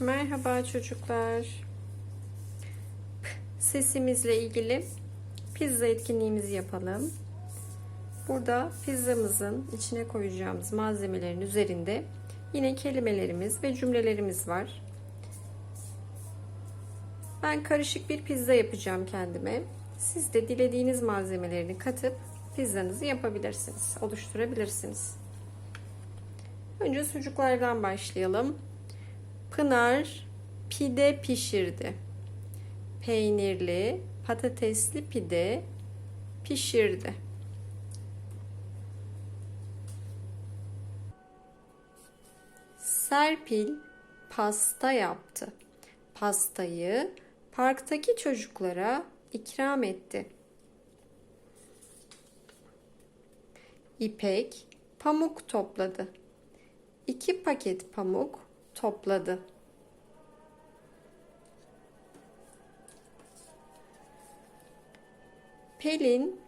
Merhaba çocuklar. Sesimizle ilgili pizza etkinliğimizi yapalım. Burada pizzamızın içine koyacağımız malzemelerin üzerinde yine kelimelerimiz ve cümlelerimiz var. Ben karışık bir pizza yapacağım kendime. Siz de dilediğiniz malzemelerini katıp pizzanızı yapabilirsiniz, oluşturabilirsiniz. Önce sucuklardan başlayalım. Pınar pide pişirdi. Peynirli, patatesli pide pişirdi. Serpil pasta yaptı. Pastayı parktaki çocuklara ikram etti. İpek pamuk topladı. İki paket pamuk topladı. Pelin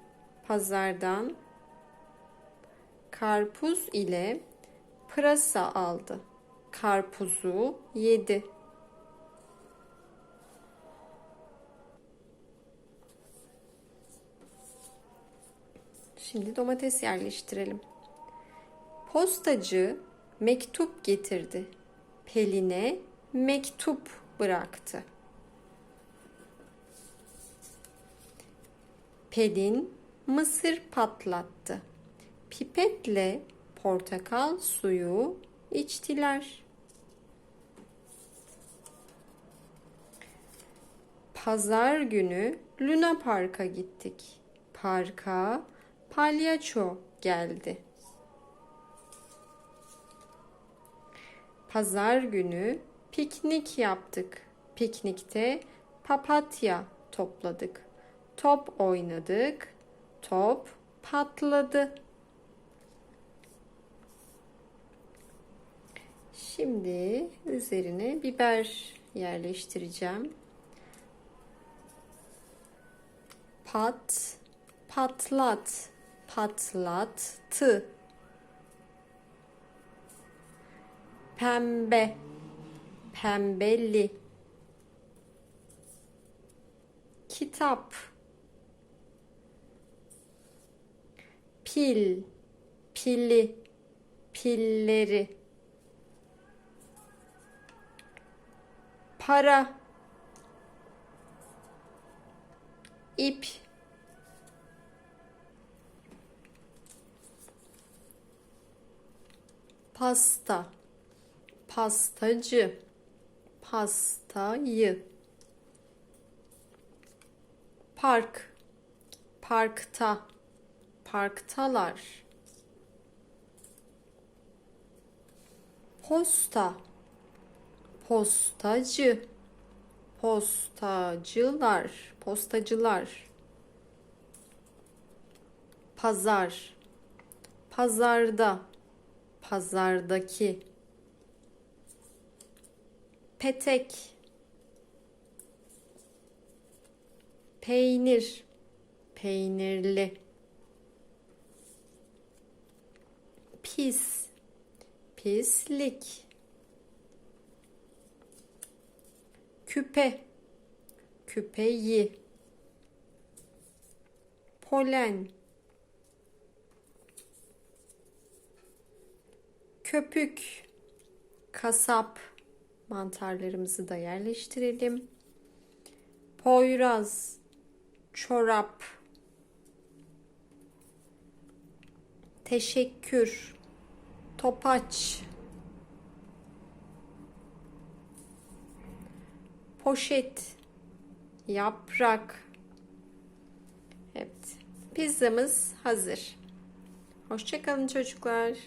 pazardan karpuz ile pırasa aldı. Karpuzu yedi. Şimdi domates yerleştirelim. Postacı mektup getirdi. Pelin'e mektup bıraktı. Pelin mısır patlattı. Pipetle portakal suyu içtiler. Pazar günü Luna Park'a gittik. Parka palyaço geldi. Pazar günü piknik yaptık. Piknikte papatya topladık. Top oynadık. Top patladı. Şimdi üzerine biber yerleştireceğim. Pat, patlat, patlattı. Pembe, pembeli. Kitap, pil, pili, pilleri. Para, ip, pasta, pastacı, pastayı. Park, parkta, parktalar. Posta, postacı, postacılar, postacılar. Pazar, pazarda, pazardaki. Petek, peynir, peynirli. Pis, pislik. Küpe, küpeyi. Polen, köpük, kasap. Mantarlarımızı da yerleştirelim. Poyraz, çorap. Teşekkür, topaç. Poşet, yaprak. Evet, pizzamız hazır. Hoşçakalın çocuklar.